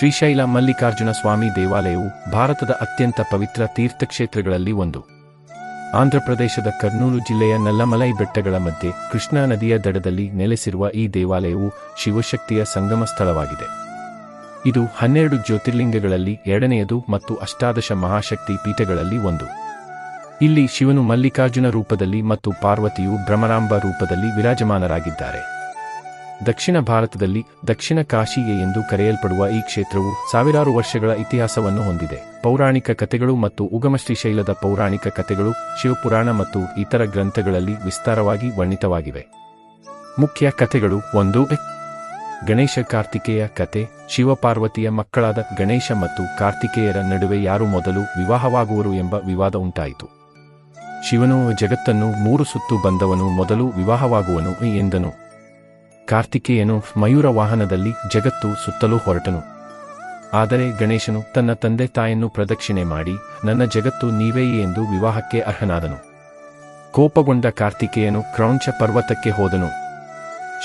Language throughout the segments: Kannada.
ಶ್ರೀಶೈಲ ಮಲ್ಲಿಕಾರ್ಜುನ ಸ್ವಾಮಿ ದೇವಾಲಯವು ಭಾರತದ ಅತ್ಯಂತ ಪವಿತ್ರ ತೀರ್ಥಕ್ಷೇತ್ರಗಳಲ್ಲಿ ಒಂದು. ಆಂಧ್ರಪ್ರದೇಶದ ಕರ್ನೂಲು ಜಿಲ್ಲೆಯ ನಲ್ಲಮಲೈ ಬೆಟ್ಟಗಳ ಮಧ್ಯೆ ಕೃಷ್ಣಾ ನದಿಯ ದಡದಲ್ಲಿ ನೆಲೆಸಿರುವ ಈ ದೇವಾಲಯವು ಶಿವಶಕ್ತಿಯ ಸಂಗಮ ಸ್ಥಳವಾಗಿದೆ. ಇದು ಹನ್ನೆರಡು ಜ್ಯೋತಿರ್ಲಿಂಗಗಳಲ್ಲಿ ಎರಡನೆಯದು ಮತ್ತು ಅಷ್ಟಾದಶ ಮಹಾಶಕ್ತಿ ಪೀಠಗಳಲ್ಲಿ ಒಂದು. ಇಲ್ಲಿ ಶಿವನು ಮಲ್ಲಿಕಾರ್ಜುನ ರೂಪದಲ್ಲಿ ಮತ್ತು ಪಾರ್ವತಿಯು ಭ್ರಮರಾಂಬ ರೂಪದಲ್ಲಿ ವಿರಾಜಮಾನರಾಗಿದ್ದಾರೆ. ದಕ್ಷಿಣ ಭಾರತದಲ್ಲಿ ದಕ್ಷಿಣ ಕಾಶಿಗೆ ಎಂದು ಕರೆಯಲ್ಪಡುವ ಈ ಕ್ಷೇತ್ರವು ಸಾವಿರಾರು ವರ್ಷಗಳ ಇತಿಹಾಸವನ್ನು ಹೊಂದಿದೆ. ಪೌರಾಣಿಕ ಕಥೆಗಳು ಮತ್ತು ಉಗಮಶ್ರೀ ಶೈಲದ ಪೌರಾಣಿಕ ಕಥೆಗಳು ಶಿವಪುರಾಣ ಮತ್ತು ಇತರ ಗ್ರಂಥಗಳಲ್ಲಿ ವಿಸ್ತಾರವಾಗಿ ವರ್ಣಿತವಾಗಿವೆ. ಮುಖ್ಯ ಕಥೆಗಳು ಒಂದು. ಗಣೇಶ ಕಾರ್ತಿಕೇಯ ಕತೆ ಶಿವಪಾರ್ವತಿಯ ಮಕ್ಕಳಾದ ಗಣೇಶ ಮತ್ತು ಕಾರ್ತಿಕೇಯರ ನಡುವೆ ಯಾರು ಮೊದಲು ವಿವಾಹವಾಗುವರು ಎಂಬ ವಿವಾದ ಉಂಟಾಯಿತು. ಶಿವನು ಜಗತ್ತನ್ನು ಮೂರು ಸುತ್ತು ಬಂದವನು ಮೊದಲು ವಿವಾಹವಾಗುವನು ಎಂದನು. ಕಾರ್ತಿಕೇಯನು ಮಯೂರ ವಾಹನದಲ್ಲಿ ಜಗತ್ತು ಸುತ್ತಲೂ ಹೊರಟನು. ಆದರೆ ಗಣೇಶನು ತನ್ನ ತಂದೆ ತಾಯನ್ನು ಪ್ರದಕ್ಷಿಣೆ ಮಾಡಿ, ನನ್ನ ಜಗತ್ತು ನೀವೇ ಎಂದು ವಿವಾಹಕ್ಕೆ ಅರ್ಹನಾದನು. ಕೋಪಗೊಂಡ ಕಾರ್ತಿಕೇಯನು ಕ್ರೌಂಚ ಪರ್ವತಕ್ಕೆ ಹೋದನು.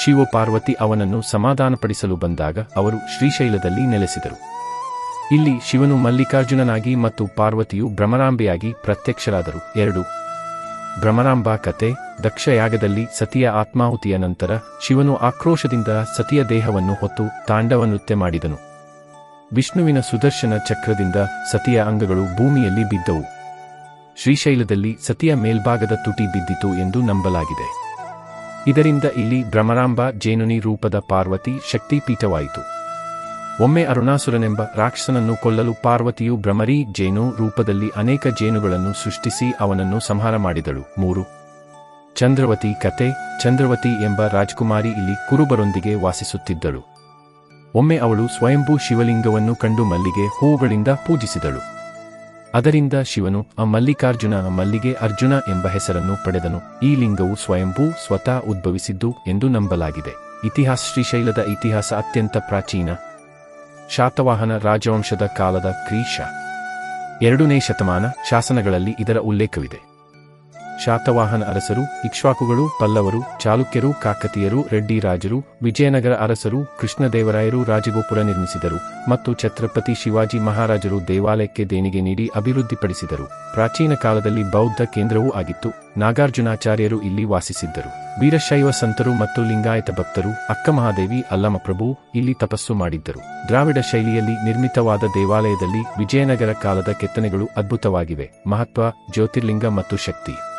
ಶಿವಪಾರ್ವತಿ ಅವನನ್ನು ಸಮಾಧಾನಪಡಿಸಲು ಬಂದಾಗ ಅವರು ಶ್ರೀಶೈಲದಲ್ಲಿ ನೆಲೆಸಿದರು. ಇಲ್ಲಿ ಶಿವನು ಮಲ್ಲಿಕಾರ್ಜುನನಾಗಿ ಮತ್ತು ಪಾರ್ವತಿಯು ಭ್ರಮರಾಂಬೆಯಾಗಿ ಪ್ರತ್ಯಕ್ಷರಾದರು. ಎರಡು ಭ್ರಮರಾಂಬ ಕತೆ, ದಕ್ಷಯಾಗದಲ್ಲಿ ಸತಿಯ ಆತ್ಮಾಹುತಿಯ ನಂತರ ಶಿವನು ಆಕ್ರೋಶದಿಂದ ಸತಿಯ ದೇಹವನ್ನು ಹೊತ್ತು ತಾಂಡವ ನೃತ್ಯ ಮಾಡಿದನು. ವಿಷ್ಣುವಿನ ಸುದರ್ಶನ ಚಕ್ರದಿಂದ ಸತಿಯ ಅಂಗಗಳು ಭೂಮಿಯಲ್ಲಿ ಬಿದ್ದವು. ಶ್ರೀಶೈಲದಲ್ಲಿ ಸತಿಯ ಮೇಲ್ಭಾಗದ ತುಟಿ ಬಿದ್ದಿತು ಎಂದು ನಂಬಲಾಗಿದೆ. ಇದರಿಂದ ಇಲ್ಲಿ ಭ್ರಮರಾಂಬ ಜೇನುನಿ ರೂಪದ ಪಾರ್ವತಿ ಶಕ್ತಿಪೀಠವಾಯಿತು. ಒಮ್ಮೆ ಅರುಣಾಸುರನೆಂಬ ರಾಕ್ಷಸನನ್ನು ಕೊಲ್ಲಲು ಪಾರ್ವತಿಯು ಭ್ರಮರಿ ಜೇನು ರೂಪದಲ್ಲಿ ಅನೇಕ ಜೇನುಗಳನ್ನು ಸೃಷ್ಟಿಸಿ ಅವನನ್ನು ಸಂಹಾರ ಮಾಡಿದಳು. ಮೂರು. ಚಂದ್ರವತಿ ಕತೆ ಚಂದ್ರವತಿ ಎಂಬ ರಾಜಕುಮಾರಿ ಇಲ್ಲಿ ಕುರುಬರೊಂದಿಗೆ ವಾಸಿಸುತ್ತಿದ್ದಳು. ಒಮ್ಮೆ ಅವಳು ಸ್ವಯಂಭೂ ಶಿವಲಿಂಗವನ್ನು ಕಂಡು ಮಲ್ಲಿಗೆ ಹೂವುಗಳಿಂದ ಪೂಜಿಸಿದಳು. ಅದರಿಂದ ಶಿವನು, ಆ ಮಲ್ಲಿಕಾರ್ಜುನ ಮಲ್ಲಿಗೆ ಅರ್ಜುನ ಎಂಬ ಹೆಸರನ್ನು ಪಡೆದನು. ಈ ಲಿಂಗವು ಸ್ವಯಂಭೂ ಸ್ವತಃ ಉದ್ಭವಿಸಿದ್ದು ಎಂದು ನಂಬಲಾಗಿದೆ. ಇತಿಹಾಸ ಶ್ರೀಶೈಲದ ಇತಿಹಾಸ ಅತ್ಯಂತ ಪ್ರಾಚೀನ. ಶಾತವಾಹನ ರಾಜವಂಶದ ಕಾಲದ ಕ್ರೀಶ ಎರಡನೇ ಶತಮಾನ ಶಾಸನಗಳಲ್ಲಿ ಇದರ ಉಲ್ಲೇಖವಿದೆ. ಶಾತವಾಹನ ಅರಸರು, ಇಕ್ಷ್ವಾಕುಗಳು, ಪಲ್ಲವರು, ಚಾಲುಕ್ಯರು, ಕಾಕತಿಯರು, ರೆಡ್ಡಿ ರಾಜರು, ವಿಜಯನಗರ ಅರಸರು, ಕೃಷ್ಣದೇವರಾಯರು ರಾಜಗೋಪುರ ನಿರ್ಮಿಸಿದರು ಮತ್ತು ಛತ್ರಪತಿ ಶಿವಾಜಿ ಮಹಾರಾಜರು ದೇವಾಲಯಕ್ಕೆ ದೇಣಿಗೆ ನೀಡಿ ಅಭಿವೃದ್ಧಿಪಡಿಸಿದರು. ಪ್ರಾಚೀನ ಕಾಲದಲ್ಲಿ ಬೌದ್ಧ ಕೇಂದ್ರವೂ ಆಗಿತ್ತು. ನಾಗಾರ್ಜುನಾಚಾರ್ಯರು ಇಲ್ಲಿ ವಾಸಿಸಿದ್ದರು. ವೀರಶೈವ ಸಂತರು ಮತ್ತು ಲಿಂಗಾಯತ ಭಕ್ತರು ಅಕ್ಕಮಹಾದೇವಿ ಅಲ್ಲಮಪ್ರಭು ಇಲ್ಲಿ ತಪಸ್ಸು ಮಾಡಿದ್ದರು. ದ್ರಾವಿಡ ಶೈಲಿಯಲ್ಲಿ ನಿರ್ಮಿತವಾದ ದೇವಾಲಯದಲ್ಲಿ ವಿಜಯನಗರ ಕಾಲದ ಕೆತ್ತನೆಗಳು ಅದ್ಭುತವಾಗಿವೆ. ಮಹತ್ವ, ಜ್ಯೋತಿರ್ಲಿಂಗ ಮತ್ತು ಶಕ್ತಿ.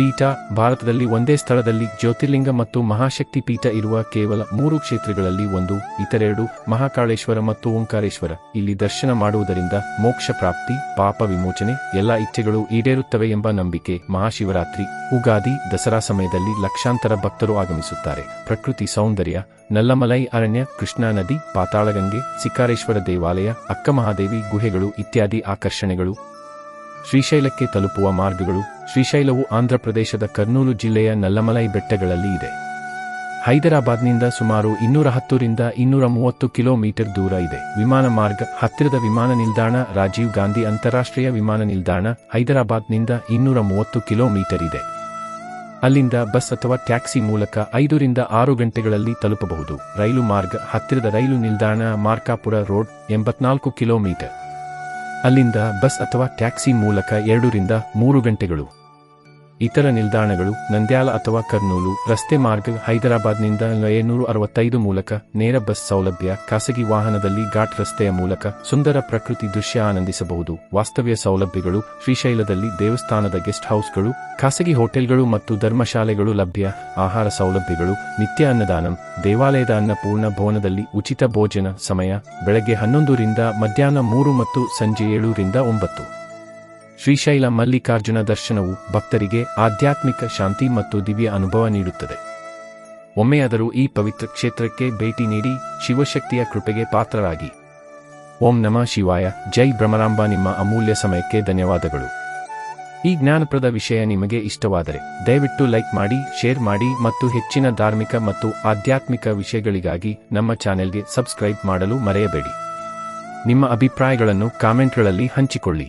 ಪೀಠ, ಭಾರತದಲ್ಲಿ ಒಂದೇ ಸ್ಥಳದಲ್ಲಿ ಜ್ಯೋತಿರ್ಲಿಂಗ ಮತ್ತು ಮಹಾಶಕ್ತಿ ಪೀಠ ಇರುವ ಕೇವಲ ಮೂರು ಕ್ಷೇತ್ರಗಳಲ್ಲಿ ಒಂದು, ಇತರೆರಡು, ಮಹಾಕಾಳೇಶ್ವರ ಮತ್ತು ಓಂಕಾರೇಶ್ವರ. ಇಲ್ಲಿ ದರ್ಶನ ಮಾಡುವುದರಿಂದ ಮೋಕ್ಷ ಪ್ರಾಪ್ತಿ, ಪಾಪ ವಿಮೋಚನೆ, ಎಲ್ಲ ಇಚ್ಛೆಗಳು ಈಡೇರುತ್ತವೆ ಎಂಬ ನಂಬಿಕೆ ಮಹಾಶಿವರಾತ್ರಿ, ಉಗಾದಿ, ದಸರಾ ಸಮಯದಲ್ಲಿ ಲಕ್ಷಾಂತರ ಭಕ್ತರು ಆಗಮಿಸುತ್ತಾರೆ. ಪ್ರಕೃತಿ ಸೌಂದರ್ಯ, ನಲ್ಲಮಲೈ ಅರಣ್ಯ, ಕೃಷ್ಣಾ ನದಿ, ಪಾತಾಳಗಂಗೆ, ಸಿಕಾರೇಶ್ವರ ದೇವಾಲಯ, ಅಕ್ಕಮಹಾದೇವಿ ಗುಹೆಗಳು ಇತ್ಯಾದಿ ಆಕರ್ಷಣೆಗಳು ಶ್ರೀಶೈಲಕ್ಕೆ ತಲುಪುವ ಮಾರ್ಗಗಳು ಶ್ರೀಶೈಲವು ಆಂಧ್ರಪ್ರದೇಶದ ಕರ್ನೂಲು ಜಿಲ್ಲೆಯ ನಲ್ಲಮಲೈ ಬೆಟ್ಟಗಳಲ್ಲಿ ಇದೆ. ಹೈದರಾಬಾದ್ನಿಂದ ಸುಮಾರು ಇನ್ನೂರ ಹತ್ತರಿಂದ ಇನ್ನೂರ ಮೂವತ್ತು ಕಿಲೋಮೀಟರ್ ದೂರ ಇದೆ. ವಿಮಾನ ಮಾರ್ಗ, ಹತ್ತಿರದ ವಿಮಾನ ನಿಲ್ದಾಣ, ರಾಜೀವ್ ಗಾಂಧಿ ಅಂತಾರಾಷ್ಟ್ರೀಯ ವಿಮಾನ ನಿಲ್ದಾಣ, ಹೈದರಾಬಾದ್ನಿಂದ ಇನ್ನೂರ ಮೂವತ್ತು ಕಿಲೋಮೀಟರ್ ಇದೆ. ಅಲ್ಲಿಂದ ಬಸ್ ಅಥವಾ ಟ್ಯಾಕ್ಸಿ ಮೂಲಕ ಐದರಿಂದ ಆರು ಗಂಟೆಗಳಲ್ಲಿ ತಲುಪಬಹುದು. ರೈಲು ಮಾರ್ಗ, ಹತ್ತಿರದ ರೈಲು ನಿಲ್ದಾಣ, ಮಾರ್ಕಾಪುರ ರೋಡ್, ಎಂಬತ್ನಾಲ್ಕು ಕಿಲೋಮೀಟರ್. ಅಲ್ಲಿಂದ ಬಸ್ ಅಥವಾ ಟ್ಯಾಕ್ಸಿ ಮೂಲಕ ಎರಡರಿಂದ ಮೂರು ಗಂಟೆಗಳು. ಇತರ ನಿಲ್ದಾಣಗಳು ನಂದ್ಯಾಲ ಅಥವಾ ಕರ್ನೂಲು, ರಸ್ತೆ ಮಾರ್ಗ, ಹೈದರಾಬಾದ್ನಿಂದ ಏಳ್ನೂರ ಅರವತ್ತೈದು ಮೂಲಕ ನೇರ ಬಸ್ ಸೌಲಭ್ಯ, ಖಾಸಗಿ ವಾಹನದಲ್ಲಿ ಘಾಟ್ ರಸ್ತೆಯ ಮೂಲಕ ಸುಂದರ ಪ್ರಕೃತಿ ದೃಶ್ಯ ಆನಂದಿಸಬಹುದು. ವಾಸ್ತವ್ಯ ಸೌಲಭ್ಯಗಳು, ಶ್ರೀಶೈಲದಲ್ಲಿ ದೇವಸ್ಥಾನದ ಗೆಸ್ಟ್ ಹೌಸ್ಗಳು, ಖಾಸಗಿ ಹೋಟೆಲ್ಗಳು ಮತ್ತು ಧರ್ಮಶಾಲೆಗಳು ಲಭ್ಯ. ಆಹಾರ ಸೌಲಭ್ಯಗಳು, ನಿತ್ಯ ಅನ್ನದಾನಂ, ದೇವಾಲಯದ ಅನ್ನಪೂರ್ಣ ಭವನದಲ್ಲಿ ಉಚಿತ ಭೋಜನ ಸಮಯ, ಬೆಳಗ್ಗೆ ಹನ್ನೊಂದರಿಂದ ಮಧ್ಯಾಹ್ನ ಮೂರು ಮತ್ತು ಸಂಜೆ ಏಳರಿಂದ ಒಂಬತ್ತು. ಶ್ರೀಶೈಲ ಮಲ್ಲಿಕಾರ್ಜುನ ದರ್ಶನವು ಭಕ್ತರಿಗೆ ಆಧ್ಯಾತ್ಮಿಕ ಶಾಂತಿ ಮತ್ತು ದಿವ್ಯ ಅನುಭವ ನೀಡುತ್ತದೆ. ಒಮ್ಮೆಯಾದರೂ ಈ ಪವಿತ್ರ ಕ್ಷೇತ್ರಕ್ಕೆ ಭೇಟಿ ನೀಡಿ ಶಿವಶಕ್ತಿಯ ಕೃಪೆಗೆ ಪಾತ್ರರಾಗಿ. ಓಂ ನಮಃ ಶಿವಾಯ. ಜೈ ಭ್ರಮರಾಂಬ. ನಿಮ್ಮ ಅಮೂಲ್ಯ ಸಮಯಕ್ಕೆ ಧನ್ಯವಾದಗಳು. ಈ ಜ್ಞಾನಪ್ರದ ವಿಷಯ ನಿಮಗೆ ಇಷ್ಟವಾದರೆ ದಯವಿಟ್ಟು ಲೈಕ್ ಮಾಡಿ, ಶೇರ್ ಮಾಡಿ ಮತ್ತು ಹೆಚ್ಚಿನ ಧಾರ್ಮಿಕ ಮತ್ತು ಆಧ್ಯಾತ್ಮಿಕ ವಿಷಯಗಳಿಗಾಗಿ ನಮ್ಮ ಚಾನೆಲ್ಗೆ ಸಬ್ಸ್ಕ್ರೈಬ್ ಮಾಡಲು ಮರೆಯಬೇಡಿ. ನಿಮ್ಮ ಅಭಿಪ್ರಾಯಗಳನ್ನು ಕಾಮೆಂಟ್ಗಳಲ್ಲಿ ಹಂಚಿಕೊಳ್ಳಿ.